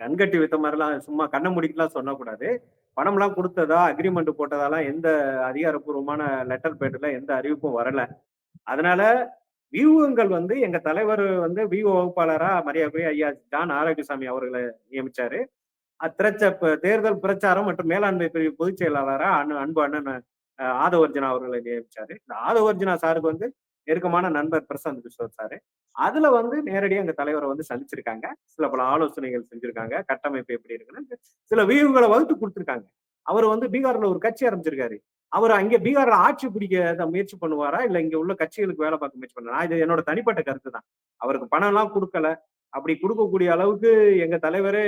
கண்கட்டி வித்த மாதிரிலாம் சும்மா கண்ணை முடிக்கலாம் சொல்லக்கூடாது. பணம்லாம் கொடுத்ததா அக்ரிமெண்ட் போட்டதாலாம் எந்த அதிகாரப்பூர்வமான லெட்டர் பேட்ல எந்த அறிவிப்பும் வரல. அதனால வியூகங்கள் வந்து எங்க தலைவர் வந்து வியூ வகுப்பாளரா மரியாதை ஐயா ஜான் ஆரோக்கியசாமி அவர்களை நியமிச்சாரு. அத்திரச்ச தேர்தல் பிரச்சாரம் மற்றும் மேலாண்மை பிரிவு பொதுச் செயலாளரா அனு அன்பு அண்ணன் ஆதவர்ஜனா ஆதவர்ஜுனா அவர்களை நியமிச்சாரு. இந்த ஆதவர்ஜுனா சாருக்கு வந்து நெருக்கமான நண்பர் பிரசாந்த் கிஷோர் சாரு. அதுல வந்து நேரடியாக எங்க தலைவரை வந்து சந்திச்சிருக்காங்க. சில பல ஆலோசனைகள் செஞ்சிருக்காங்க. கட்டமைப்பு எப்படி இருக்குன்னு. சில வியூகளை வகுத்து கொடுத்துருக்காங்க. அவர் வந்து பீகார்ல ஒரு கட்சி ஆரம்பிச்சிருக்காரு. அவர் அங்க பீகார்ல ஆட்சி பிடிக்க முயற்சி பண்ணுவாரா? இல்ல இங்க உள்ள கட்சிகளுக்கு வேலை பார்க்க முயற்சி பண்ணா இது என்னோட தனிப்பட்ட கருத்து தான். அவருக்கு பணம் எல்லாம் கொடுக்கல. அப்படி கொடுக்கக்கூடிய அளவுக்கு எங்க தலைவரே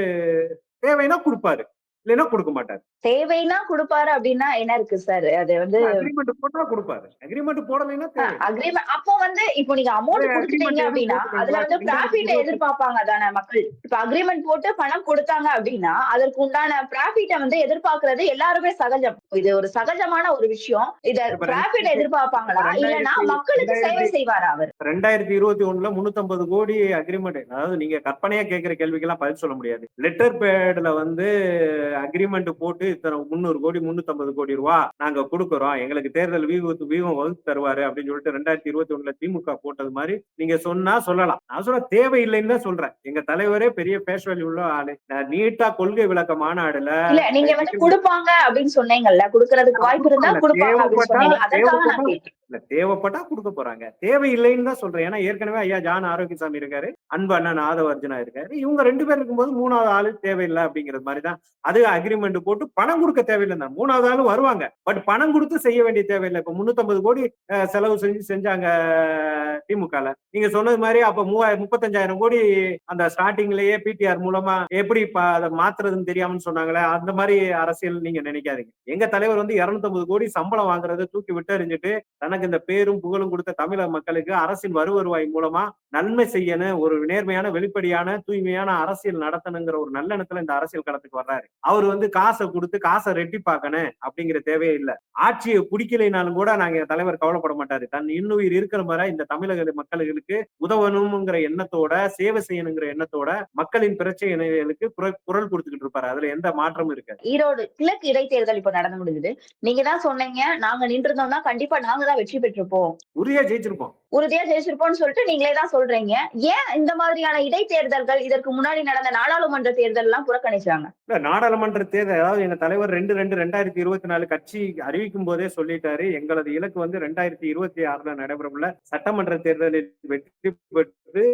தேவைன்னா கொடுப்பாரு. இல்லைன்னா கொடுக்க மாட்டாரு. தேவைன்னா கொடுப்பாரு அப்படின்னா என்ன இருக்கு சார் அது வந்து அக்ரிமெண்ட் போட்டா கொடுப்பாரு. அக்ரிமெண்ட் போடலைன்னா அக்ரிமெண்ட் அப்போ வந்து இப்போ நீங்க அமௌண்ட் கொடுத்துட்டீங்க அப்படின்னா அதுல வந்து? ப்ராஃபிட் எதிர்பார்ப்பாங்க தானே மக்கள்? இப்ப அக்ரிமெண்ட் போட்டு பணம் கொடுத்தாங்க அப்படின்னா அதற்கு உண்டான ப்ராஃபிட்டை வந்து எதிர்பார்க்கறது எல்லாருமே சகஜம். இது ஒரு சகஜமான ஒரு விஷயம். இத ப்ராஃபிட் எதிர்பார்ப்பாங்களா? ரெண்டாயிரத்தி- மக்களுக்கு சேவை செய்வாரா அவர்? ரெண்டாயிரத்தி இருபத்தி ஒண்ணுல முன்னூத்தம்பது கோடி அக்ரிமெண்ட் அதாவது நீங்க கற்பனையா கேட்கிற கேள்விக்கெல்லாம் பதில் சொல்ல முடியாது. லெட்டர் பேட்ல வந்து அக்ரிமெண்ட் போட்டு இத்தனை முந்நூறு கோடி முன்னூத்தம்பது கோடி ரூபா நாங்க கொடுக்குறோம். எங்களுக்கு தேர்தல் வீகம் வீகம் வகுத்து தருவாரு அப்படின்னு சொல்லிட்டு ரெண்டாயிரத்தி இருபத்தி ஒண்ணுல திமுக போட்டது மாதிரி நீங்க சொன்னா சொல்லலாம். நான் சொல்ல தேவையில்லைன்னு தான் சொல்றேன். எங்க தலைவரே பெரிய பேஷ் வேல்யூ உள்ள ஆளு. நீட்டா கொள்கை விளக்க மாநாடுல இல்ல நீங்க வந்து கொடுப்பாங்க அப்படின்னு சொன்னீங்கல்ல கொடுக்கறதுக்கு வாய்ப்பு இருந்தா கொடுப்பாங்க இல்ல தேவைப்பட்டா கொடுக்க போறாங்க. தேவையில்லைன்னு தான் சொல்றேன். ஏன்னா ஏற்கனவே ஐயா ஜான் ஆரோக்கியசாமி இருக்காரு அன்பு அண்ணன் ஆதவர்ஜனா இருக்காரு. இவங்க ரெண்டு பேர் இருக்கும்போது மூணாவது ஆளு தேவையில்லை அப்படிங்கிறது மாதிரி தான் அது அக்ரிமெண்ட் போட்டு பணம் கொடுக்க தேவையில்லை தான் மூணாவது ஆளும் வருவாங்க. பட் பணம் கொடுத்து செய்ய வேண்டிய தேவையில்லை. இப்ப முன்னூத்தி கோடி செலவு செஞ்சு செஞ்சாங்க திமுகல. நீங்க சொன்னது மாதிரி அப்ப மூவாயிரம் முப்பத்தஞ்சாயிரம் கோடி அந்த ஸ்டார்டிங்லயே பிடிஆர் மூலமா எப்படி அதை மாத்துறதுன்னு தெரியாமன்னு சொன்னாங்களே அந்த மாதிரி அரசியல் நீங்க நினைக்காதீங்க. எங்க தலைவர் வந்து 250 கோடி சம்பளம் வாங்குறத தூக்கி விட்டு எறிஞ்சிட்டு தனக்கு இந்த பேரும் புகழும் கொடுத்த தமிழக மக்களுக்கு அரசின் வரு வருவாய் மூலமா நன்மை செய்யணும் ஒரு நேர்மையான வெளிப்படையான தூய்மையான அரசியல் நடத்தணுங்கிற ஒரு நல்லெண்ணத்துல இந்த அரசியல் களத்துக்கு வர்றாரு. அவர் வந்து காசை கொடுத்து காசை ரெட்டி பார்க்கணும் அப்படிங்கிற தேவையே இல்ல. ஆட்சியை பிடிக்கலைனாலும் கூட நாங்க தலைவர் கவலைப்பட மாட்டாரு. தன் இன்னுயிர் இருக்கிற மாதிரி இந்த தமிழக மக்களுக்கு உதவணுங்கிற எண்ணத்தோட சேவை செய்யணுங்கிற எண்ணத்தோட மக்களின் பிரச்சனைகளுக்கு குரல் கொடுத்துக்கிட்டு இருப்பாரு. அதுல எந்த மாற்றமும் இருக்காது. ஈரோடு கிழக்கு இடைத்தேர்தல் இப்ப நடந்து முடிஞ்சது. நீங்க தான் சொன்னீங்க நாங்க நின்றுருந்தோம்னா கண்டிப்பா நாங்க தான் வெற்றி பெற்றிருப்போம். உறுதியா ஜெயிச்சிருப்போம். உறுதியா ஜெயிச்சிருப்போம்னு சொல்லிட்டு நீங்களே தான் சொல்றீங்க. ஏன் இந்த மாதிரியான இடைத்தேர்தல்கள் இதற்கு முன்னாடி நடந்த நாடாளுமன்ற தேர்தல் எல்லாம் புறக்கணிச்சாங்க நாடாளுமன்ற தேர்தல் அதாவது எங்க தலைவர் ரெண்டு ரெண்டு ரெண்டாயிரத்தி இருபத்தி நாலு கட்சி அறிவிக்கும் போதே சொல்லிட்டாரு. எங்களது இலக்கு வந்து ரெண்டாயிரத்தி இருபத்தி ஆறுல நடைபெறவுள்ள சட்டமன்ற தேர்தலில் வெற்றி பெற்று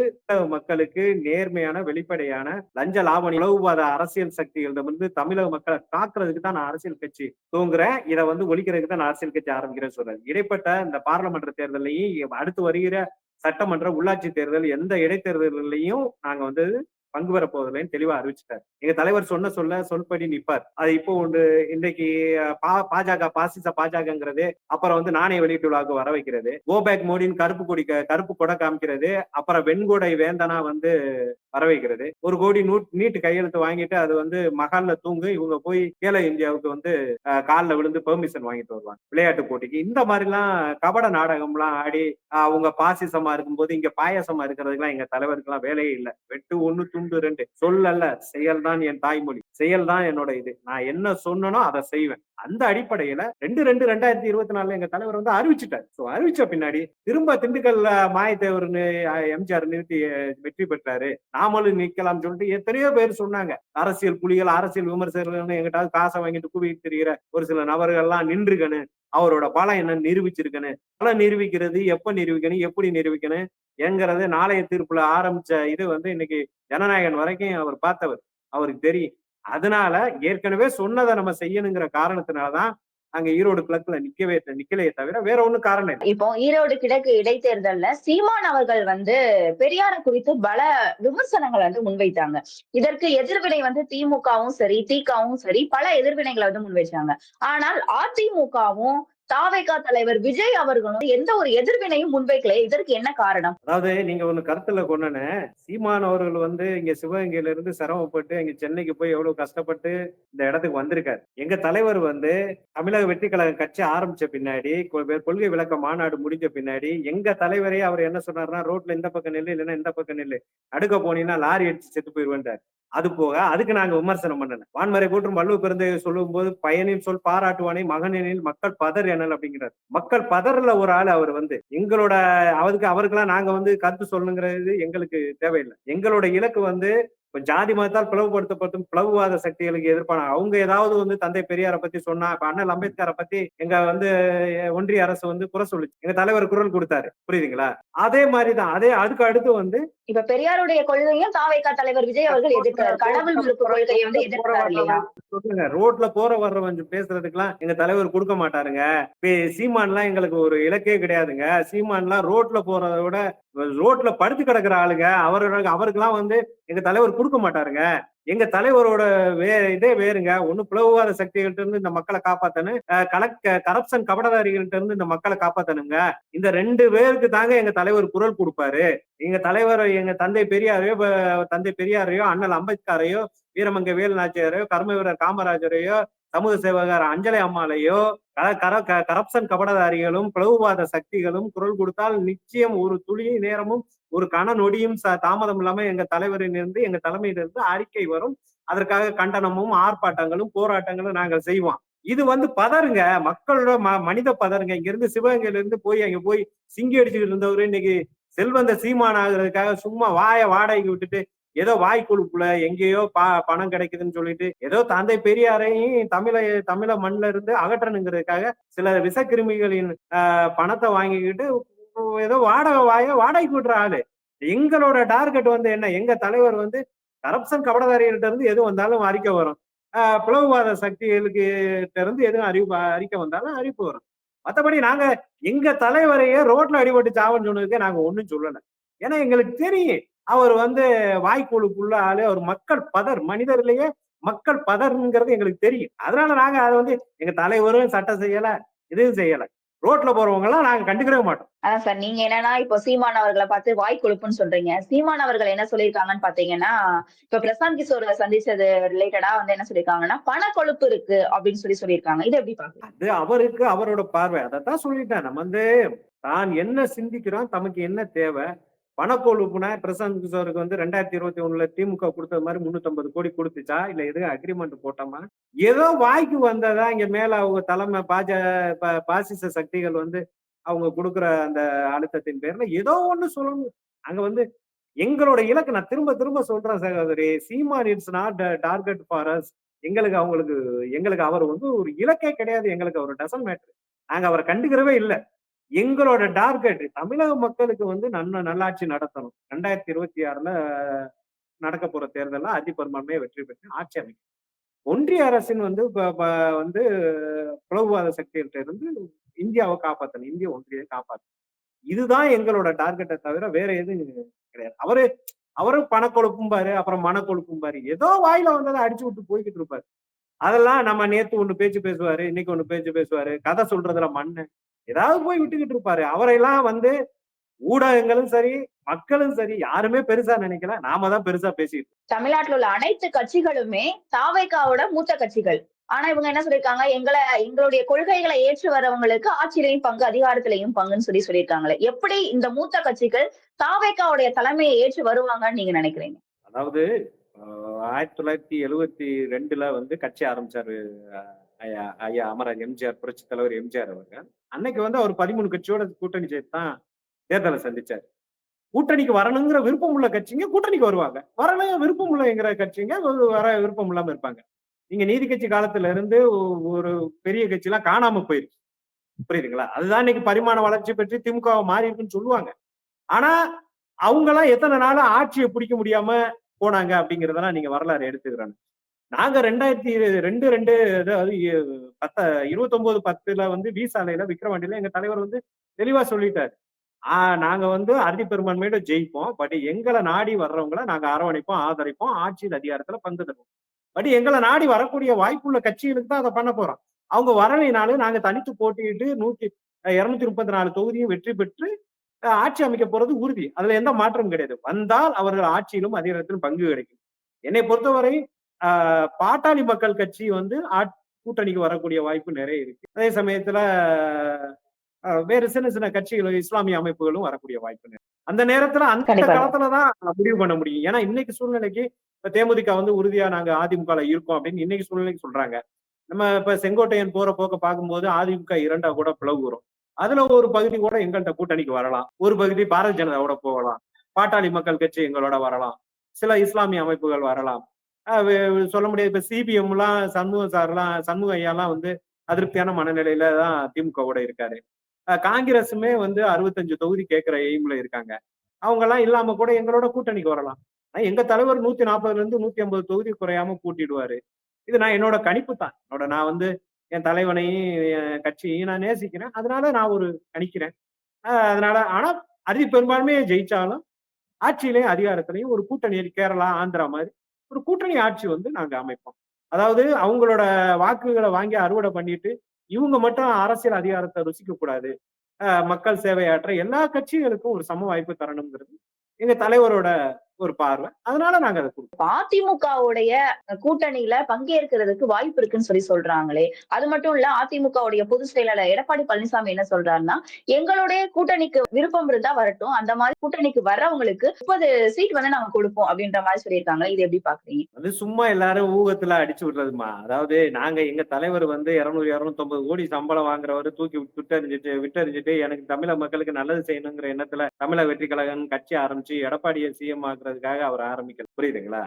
மக்களுக்கு நேர்மையான வெளிப்படையான லஞ்ச லாப உளவுவாத அரசியல் சக்திகளிடமிருந்து தமிழக மக்களை காக்குறதுக்கு தான் நான் அரசியல் கட்சி தூங்குறேன். இதை வந்து ஒழிக்கிறதுக்கு தான் நான் அரசியல் கட்சி ஆரம்பிக்கிறேன்னு சொல்றேன் இடைப்பட்ட இந்த பாராளுமன்ற தேர்தலையும் அடுத்து வருகிற சட்டமன்ற உள்ளாட்சி தேர்தல் எந்த இடைத்தேர்தல்களையும் நாங்க வந்து பங்கு பெற போவதில்லைன்னு தெளிவா அறிவிச்சிட்டார். எங்க தலைவர் சொன்ன சொல்ல சொல்படி நிப்பார். அது இப்போ ஒன்று இன்றைக்கு பா- பாஜக பாசிச பாஜகங்கிறது அப்புறம் வந்து நாணய வெளியீட்டு விழாவுக்கு வர வைக்கிறது கோபேக் மோடின்னு கருப்பு கொடி கருப்பு கொடை காமிக்கிறது அப்புறம் வெண்கொடை வேந்தனா வந்து வர வைக்கிறது ஒரு கோடி நூட் நீட்டு கையெழுத்து வாங்கிட்டு அது வந்து மகால்ல தூங்கு இவங்க போய் கேல இந்தியாவுக்கு வந்து காலில் விழுந்து பெர்மிஷன் வாங்கிட்டு வருவாங்க. விளையாட்டு போட்டிக்கு. இந்த மாதிரிலாம் கபட நாடகம்லாம் ஆடி அவங்க பாசிசமா இருக்கும்போது இங்க பாயசமா இருக்கிறதுக்கெல்லாம் எங்க தலைவருக்குலாம் வேலையே இல்லை. வெட்டு ஒண்ணு துண்டு ரெண்டு. சொல்லல்ல செயல் தான் என் தாய்மொழி. செயல் தான் என்னோட இது. நான் என்ன சொன்னனோ அதை செய்வேன். அந்த அடிப்படையில ரெண்டு ரெண்டு ரெண்டாயிரத்தி இருபத்தி நாலுல எங்க தலைவர் வந்து அறிவிச்சிட்டார். சோ அறிவிச்ச பின்னாடி திரும்ப திண்டுக்கல்ல மாயத்தேவர்னு எம்ஜிஆர் நிறுத்தி வெற்றி பெற்றாரு. நாமளும் நிக்கலாம் சொல்லிட்டு எத்தனையோ பேர் சொன்னாங்க. அரசியல் புலிகள் அரசியல் விமர்சகர்கள் எங்கிட்டாவது காசை வாங்கிட்டு குவிட்டு தெரிகிற ஒரு சில நபர்கள்லாம் நின்றுக்கணும் அவரோட பலம் என்ன நிரூபிச்சிருக்கணும் பலம் நிரூபிக்கிறது எப்ப நிரூபிக்கணும் எப்படி நிரூபிக்கணும் என்கிறது நாளைய தீர்ப்புல ஆரம்பிச்ச இது வந்து இன்னைக்கு ஜனநாயகன் வரைக்கும் அவர் பார்த்தவர். அவருக்கு தெரியும். அதனால ஏற்கனவே சொன்னதை நம்ம செய்யணுங்கிற காரணத்தினாலதான் அங்க ஈரோடு கிழக்குல நிக்கவே நிக்கலையே தவிர வேற ஒண்ணும் காரணம் இல்லை. இப்போ ஈரோடு கிழக்கு இடைத்தேர்தல்ல சீமான் அவர்கள் வந்து பெரியார குறித்து பல விமர்சனங்களை வந்து முன்வைத்தாங்க. இதற்கு எதிர்வினை வந்து திமுகவும் சரி திகவும் சரி பல எதிர்வினைகளை வந்து முன்வைச்சாங்க. ஆனால் அதிமுகவும் தாவேகா தலைவர் விஜய் அவர்களும் எந்த ஒரு எதிர்வினையும் முன்வைக்கல. இதற்கு என்ன காரணம்? அதாவது நீங்க ஒண்ணு கருத்துல கொண்டு சீமான் அவர்கள் வந்து இங்க சிவகங்கையில இருந்து சிரமப்பட்டு இங்க சென்னைக்கு போய் எவ்வளவு கஷ்டப்பட்டு இந்த இடத்துக்கு வந்திருக்காரு. எங்க தலைவர் வந்து தமிழக வெற்றி கழக கட்சி ஆரம்பிச்ச பின்னாடி கொள்கை விளக்க மாநாடு முடிஞ்ச பின்னாடி எங்க தலைவரே அவர் என்ன சொன்னாருன்னா ரோட்ல இந்த பக்கம் நெல்லு இல்லைன்னா இந்த பக்கம் நெல்லு அடுக்க போனீங்கன்னா லாரி அடிச்சு செத்து போயிருவேன்றார் அது போக அதுக்கு நாங்க விமர்சனம் பண்ணல. வான்மறை போற்றும் வள்ளுவ பிறந்த சொல்லும் போது பயனின் சொல் பாராட்டுவானே மகனில் மக்கள் பதர் எனல் அப்படிங்கிறார். மக்கள் பதறல ஒரு ஆள் அவர் வந்து. எங்களோட அவருக்கு அவருக்கெல்லாம் நாங்க வந்து கருத்து சொல்லணுங்கிறது எங்களுக்கு தேவையில்லை. எங்களோட இலக்கு வந்து இப்ப ஜாதி மதத்தால் பிளவுபடுத்தப்படும் பிளவுவாத சக்திகளுக்கு எதிர்ப்பான அவங்க ஏதாவது வந்து தந்தை பெரியாரை பத்தி சொன்னா இப்ப அண்ணல் அம்பேத்கரை பத்தி எங்க வந்து ஒன்றிய அரசு வந்து குறை சொல்லுச்சு. எங்க தலைவர் குரல் கொடுத்தாரு. புரியுதுங்களா? அதே மாதிரிதான். அதே அதுக்கு அடுத்து வந்து இப்ப பெரியாருடைய கொள்கையும் தாவேகா தலைவர் விஜய் அவர்கள் எதிர்க்கிறார். கடவுள் மறுப்பு கொள்கையை வந்து எதிர்க்கிறார் இல்லையா? சொல்லுங்க. ரோட்ல போற வர்றவன் பேசுறதுக்கெல்லாம் எங்க தலைவர் கொடுக்க மாட்டாருங்க. இப்ப சீமான்லாம் எங்களுக்கு ஒரு இலக்கே கிடையாதுங்க. சீமான்லாம் ரோட்ல போறதை விட ரோட்ல படுத்து கிடக்குற ஆளுங்க அவரோட அவருக்கெல்லாம் வந்து எங்க தலைவர் கொடுக்க மாட்டாருங்க. எங்க தலைவரோட வே இதே வேறுங்க. ஒண்ணு பிளவுவாத சக்திகள்ட்ட இருந்து இந்த மக்களை காப்பாத்தணும் கலக்க கரப்ஷன் கபடதாரிகள்ட்ட இருந்து இந்த மக்களை காப்பாத்தணுங்க. இந்த ரெண்டு பேருக்கு தாங்க எங்க தலைவர் குரல் கொடுப்பாரு. எங்க தலைவர் எங்க தந்தை பெரியாரையோ தந்தை பெரியாரையோ அண்ணல் அம்பேத்கரையோ வீரமங்க வேலு நாச்சியாரையோ கர்ம வீரர் காமராஜரையோ சமூக சேவகர் அஞ்சலை அம்மாலையோ கர க- கரப்ஷன் கபடதாரிகளும் பிளவுவாத சக்திகளும் குரல் கொடுத்தால் நிச்சயம் ஒரு துளி நேரமும் ஒரு கன நொடியும் ச- தாமதம் இல்லாம எங்க தலைவரிலிருந்து எங்க தலைமையிலிருந்து அறிக்கை வரும். அதற்காக கண்டனமும் ஆர்ப்பாட்டங்களும் போராட்டங்களும் நாங்கள் செய்வோம். இது வந்து பதறுங்க. மக்களோட ம மனித பதறுங்க. இங்க இருந்து சிவகங்கையில இருந்து போய் அங்க போய் சிங்கி அடிச்சுட்டு இருந்தவரு இன்னைக்கு செல்வந்த சீமான் ஆகுறதுக்காக சும்மா வாய வாடகைக்கு விட்டுட்டு ஏதோ வாய்க்குழுக்குள்ள எங்கேயோ பா பணம் கிடைக்குதுன்னு சொல்லிட்டு ஏதோ தந்தை பெரியாரையும் தமிழ தமிழ மண்ணில இருந்து அகற்றணுங்கிறதுக்காக சில விஷக்கிருமிகளின் பணத்தை வாங்கிக்கிட்டு ஏதோ வாடகை வாய வாடகைக்கு விடுற ஆளு. எங்களோட டார்கெட் வந்து என்ன? எங்க தலைவர் வந்து கரப்ஷன் கபடதாரிகிட்ட இருந்து எது வந்தாலும் அறிக்கை வரும். பிளவுவாத சக்திகளுக்கு இருந்து எதுவும் அறிவு அறிக்கை வந்தாலும் அறிவிப்பு வரும். மற்றபடி நாங்க எங்க தலைவரையே ரோட்ல அடிபட்டு சாவன்னு சொன்னதுக்கே நாங்க ஒன்றும் சொல்லலை. ஏன்னா எங்களுக்கு தெரியும். அவர் வந்து வாய்க்குழுக்குள்ள ஆளு அவர் மக்கள் பதர் மனிதர்லயே மக்கள் பதர்ங்கிறது எங்களுக்கு தெரியும். அதனால நாங்க அதை வந்து எங்க தலைவரும் சட்டம் செய்யல இதுவும் செய்யல. ரோட்ல போறவங்க எல்லாம் நாங்க கண்டுக்கவே மாட்டோம். அதான் சார் நீங்க என்னன்னா இப்போ சீமான் அவர்களை பார்த்து வாய் கொழுப்புன்னு சொல்றீங்க. சீமான் அவர்கள் என்ன சொல்லியிருக்காங்கன்னு பாத்தீங்கன்னா இப்ப பிரசாந்த் கிஷோர் சந்திச்சது ரிலேட்டடா வந்து என்ன சொல்லியிருக்காங்கன்னா பண கொழுப்பு இருக்கு அப்படின்னு சொல்லி சொல்லியிருக்காங்க. இது எப்படி பாக்குறீங்க அது அவருக்கு அவரோட பார்வை. அதைத்தான் சொல்லிட்டேன். நம்ம வந்து தான் என்ன சிந்திக்கிறோம் தமக்கு என்ன தேவை பணக்கொழுப்புனா பிரசாந்த் கிஷோருக்கு வந்து ரெண்டாயிரத்தி இருபத்தி ஒண்ணுல திமுக கொடுத்தது மாதிரி முன்னூத்தி கோடி கொடுத்துச்சா? இல்ல எது அக்ரிமெண்ட் போட்டோமா? ஏதோ வாய்க்கு வந்ததா இங்க மேல அவங்க தலைமை பாஜ பாசிச சக்திகள் வந்து அவங்க கொடுக்குற அந்த அழுத்தத்தின் பேர்ல ஏதோ ஒண்ணு சொல்லணும். அங்க வந்து எங்களோட இலக்கு நான் திரும்ப திரும்ப சொல்றேன் சகோதரி Seeman it's not target for us எங்களுக்கு அவங்களுக்கு எங்களுக்கு அவர் வந்து ஒரு இலக்கே கிடையாது எங்களுக்கு அவர் டசன் மேட்ரு நாங்க அவரை கண்டுக்கிறவே இல்லை. எங்களோட டார்கெட் தமிழக மக்களுக்கு வந்து நல்ல நல்லாட்சி நடத்தணும். ரெண்டாயிரத்தி இருபத்தி ஆறுல நடக்க போற தேர்தலில் அதிபெரும்பான்மையை வெற்றி பெற்று ஆட்சி அமைக்கும் ஒன்றிய அரசின் வந்து வந்து பிளவுவாத சக்திகள்கிட்ட இருந்து இந்தியாவை காப்பாற்றணும் இந்திய ஒன்றியை காப்பாற்றணும் இதுதான் எங்களோட டார்கெட்டை தவிர வேற எதுவும் கிடையாது. அவரு அவரும் பணக்கொழுப்பும் பாரு அப்புறம் மனக்கொழுப்பும் பாரு ஏதோ வாயில வந்ததை அடிச்சு விட்டு போய்கிட்டு இருப்பாரு. அதெல்லாம் நம்ம நேத்து ஒண்ணு பேச்சு பேசுவாரு இன்னைக்கு ஒண்ணு பேச்சு பேசுவாரு. கதை சொல்றதுல மண்ணு. ஏதாவது போய் விட்டுக்கிட்டு இருப்பாரு. அவரையெல்லாம் வந்து ஊடகங்களும் சரி மக்களும் சரி யாருமே பெருசா நினைக்கல. நாம தான் பெருசா பேசிட்டு. தமிழ்நாட்டுல உள்ள அனைத்து கட்சிகளுமே தாவைக்காவோட மூத்த கட்சிகள். ஆனா இவங்க என்ன சொல்லியிருக்காங்க? எங்களை எங்களுடைய கொள்கைகளை ஏற்று வரவங்களுக்கு ஆட்சியிலையும் பங்கு அதிகாரத்திலையும் பங்குன்னு சொல்லி சொல்லியிருக்காங்களே. எப்படி இந்த மூத்த கட்சிகள் தாவைக்காவுடைய தலைமையை ஏற்று வருவாங்கன்னு நீங்க நினைக்கிறீங்க? அதாவது ஆயிரத்தி தொள்ளாயிரத்தி எழுவத்தி ரெண்டுல வந்து கட்சி ஆரம்பிச்சாரு ஐயா ஐயா அமரர் எம்ஜிஆர் புரட்சி தலைவர் எம்ஜிஆர் அவர்கள். அன்னைக்கு வந்து அவர் பதிமூணு கட்சியோட கூட்டணி சேர்த்து தான் தேர்தலை சந்திச்சார். கூட்டணிக்கு வரணுங்கிற விருப்பம் உள்ள கட்சிங்க கூட்டணிக்கு வருவாங்க. வரணும் விருப்பம் உள்ளங்கிற கட்சிங்க வர விருப்பம் இல்லாம இருப்பாங்க. நீங்க நீதி கட்சி காலத்துல இருந்து ஒரு பெரிய கட்சி எல்லாம் காணாம போயிருச்சு. புரியுதுங்களா? அதுதான் இன்னைக்கு பரிமாண வளர்ச்சி பெற்று திமுக மாறி இருக்குன்னு சொல்லுவாங்க. ஆனா அவங்க எல்லாம் எத்தனை நாள் ஆட்சியை பிடிக்க முடியாம போனாங்க அப்படிங்கறதெல்லாம் நீங்க வரலாறு எடுத்துக்கிறாங்க. நாங்க ரெண்டாயிரத்தி ரெண்டு ரெண்டு அதாவது இ- பத்த இருபத்தொன்பது பத்துல வந்து வி சாலையில விக்ரவாண்டியில எங்க தலைவர் வந்து தெளிவா சொல்லிட்டாரு. ஆஹ் நாங்க வந்து அறுதி பெரும்பான்மையோட ஜெயிப்போம். பட் எங்களை நாடி வர்றவங்கள நாங்க அரவணைப்போம் ஆதரிப்போம் ஆட்சியில் அதிகாரத்துல பங்கு தருவோம். பட் எங்களை நாடி வரக்கூடிய வாய்ப்புள்ள கட்சிகளுக்கு தான் அதை பண்ண போறோம். அவங்க வரலைனாலும் நாங்க தனித்து போட்டியிட்டு நூத்தி இருநூத்தி முப்பத்தி நாலு தொகுதியும் வெற்றி பெற்று ஆட்சி அமைக்க போறது உறுதி. அதுல எந்த மாற்றமும் கிடையாது. வந்தால் அவர்கள் ஆட்சியிலும் அதிகாரத்திலும் பங்கு கிடைக்கும். என்னை பொறுத்தவரை பாட்டாளி மக்கள் கட்சி வந்து கூட்டணிக்கு வரக்கூடிய வாய்ப்பு நிறைய இருக்கு. அதே சமயத்துல வேறு சின்ன சின்ன கட்சிகள் இஸ்லாமிய அமைப்புகளும் வரக்கூடிய வாய்ப்பு அந்த நேரத்துல அந்த. காலத்துலதான் முடிவு பண்ண முடியும். ஏன்னா இன்னைக்கு சூழ்நிலைக்கு இப்ப தேமுதிக வந்து உறுதியா நாங்க அதிமுக இருக்கோம் அப்படின்னு இன்னைக்கு சூழ்நிலைக்கு சொல்றாங்க. நம்ம இப்ப செங்கோட்டையன் போற போக்க பார்க்கும்போது அதிமுக இரண்டா கூட பிளவுறோம் அதுல ஒரு பகுதி கூட எங்கள்கிட்ட கூட்டணிக்கு வரலாம். ஒரு பகுதி பாரதிய ஜனதாவோட போகலாம். பாட்டாளி மக்கள் கட்சி எங்களோட வரலாம். சில இஸ்லாமிய அமைப்புகள் வரலாம். சொல்ல முடியாது. இப்ப சிபிஎம் எல்லாம் சண்முகம் சார்லாம் சண்முக ஐயாலாம் வந்து அதிருப்தியான மனநிலையில தான் திமுகவோட இருக்காரு. காங்கிரஸுமே வந்து அறுபத்தஞ்சு தொகுதி கேட்கிற எய்ம்ல இருக்காங்க. அவங்க எல்லாம் இல்லாம கூட எங்களோட கூட்டணிக்கு வரலாம். எங்க தலைவர் நூத்தி நாற்பதுல இருந்து நூத்தி ஐம்பது தொகுதி குறையாம கூட்டிடுவாரு. இது நான் என்னோட கணிப்பு தான். என்னோட நான் வந்து என் தலைவனையும் என் கட்சியையும் நான் நேசிக்கிறேன். அதனால நான் ஒரு கணிக்கிறேன். அதனால ஆனா அதி பெரும்பான்மையை ஜெயிச்சாலும் ஆட்சியிலையும் அதிகாரத்திலையும் ஒரு கூட்டணி கேரளா ஆந்திரா மாதிரி ஒரு கூட்டணி ஆட்சி வந்து நாங்க அமைப்போம். அதாவது அவங்களோட வாக்குகளை வாங்கி அறுவடை பண்ணிட்டு இவங்க மட்டும் அரசியல் அதிகாரத்தை ருசிக்க கூடாது மக்கள் சேவையாற்ற எல்லா கட்சிகளுக்கும் ஒரு சம வாய்ப்பு தரணுங்கிறது எங்க தலைவரோட ஒரு பார்வை. அதனால நாங்க அதை கொடுப்போம் அதிமுகவுடைய கூட்டணியில பங்கேற்கிறதுக்கு வாய்ப்பு இருக்குன்னு சொல்லி சொல்றாங்களே. அது மட்டும் இல்ல அதிமுகவுடைய பொதுச் செயலாளர் எடப்பாடி பழனிசாமி என்ன சொல்றாருன்னா எங்களுடைய கூட்டணிக்கு விருப்பம் இருந்தா வரட்டும். அந்த மாதிரி கூட்டணிக்கு வர்றவங்களுக்கு முப்பது சீட் வந்து நாங்க கொடுப்போம் அப்படின்ற மாதிரி சொல்லியிருக்காங்க இது எப்படி பாக்குறீங்க? அது சும்மா எல்லாரும் ஊகத்துல அடிச்சு விடுறதுமா? அதாவது நாங்க எங்க தலைவர் வந்து இருநூறு இருநூத்தொன்பது கோடி சம்பளம் வாங்குறவரு தூக்கி விட்டறிஞ்சிட்டு விட்டறிஞ்சிட்டு எனக்கு தமிழக மக்களுக்கு நல்லது செய்யணுங்கிற எண்ணத்துல தமிழக வெற்றி கழகம் கட்சி ஆரம்பிச்சு எடப்பாடியை சிஎம் ஆக்குறதுக்காக அவர் ஆரம்பிக்கல. புரியுதுங்களா?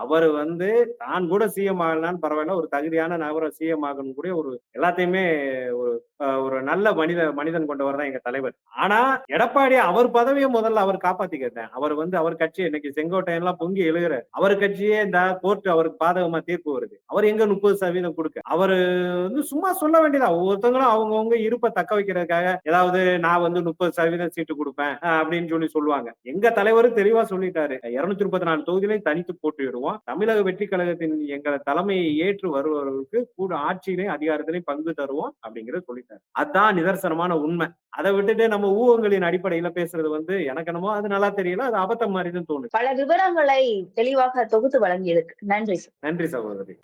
அவர் வந்து தான் கூட சிஎம் ஆகலான்னு பரவாயில்ல ஒரு தகுதியான நபரை சிஎம் ஆகணும் கூட ஒரு எல்லாத்தையுமே ஒரு ஒரு நல்ல மனித மனிதன் கொண்டவர் தான் எங்க தலைவர். ஆனா எடப்பாடி அவர் பதவியை முதல்ல அவர் காப்பாத்திக்கிட்டேன் அவர் வந்து அவர் கட்சி இன்னைக்கு செங்கோட்டையன் எல்லாம் பொங்கி எழுகிற அவர் கட்சியே இந்த கோர்ட் அவருக்கு பாதகமா தீர்ப்பு வருது. அவர் எங்க முப்பது சதவீதம் கொடுக்க? அவரு வந்து சும்மா சொல்ல வேண்டியதா? ஒவ்வொருத்தங்களும் அவங்கவுங்க இருப்பை தக்க வைக்கிறதுக்காக ஏதாவது நான் வந்து முப்பது சதவீதம் சீட்டு கொடுப்பேன் அப்படின்னு சொல்லி சொல்லுவாங்க. எங்க தலைவர் தெளிவா சொல்லிட்டாரு. இருநூத்தி முப்பத்தி நாலு தொகுதியிலையும் தனித்து போட்டியிடுவோம். தருவோம் தமிழக வெற்றி கழகத்தின் எங்களை தலைமையை ஏற்று வருபவர்களுக்கு கூட ஆட்சியிலையும் அதிகாரத்திலையும் பங்கு தருவோம் அப்படிங்கறத சொல்லிட்டாரு. அதான் நிதர்சனமான உண்மை. அதை விட்டுட்டு நம்ம ஊகங்களின் அடிப்படையில பேசுறது வந்து எனக்கு என்னமோ அது நல்லா தெரியல அது அபத்தம் மாதிரி தான் தோணுது. பல விவரங்களை தெளிவாக தொகுத்து வழங்கியதுக்கு நன்றி நன்றி சகோதரி.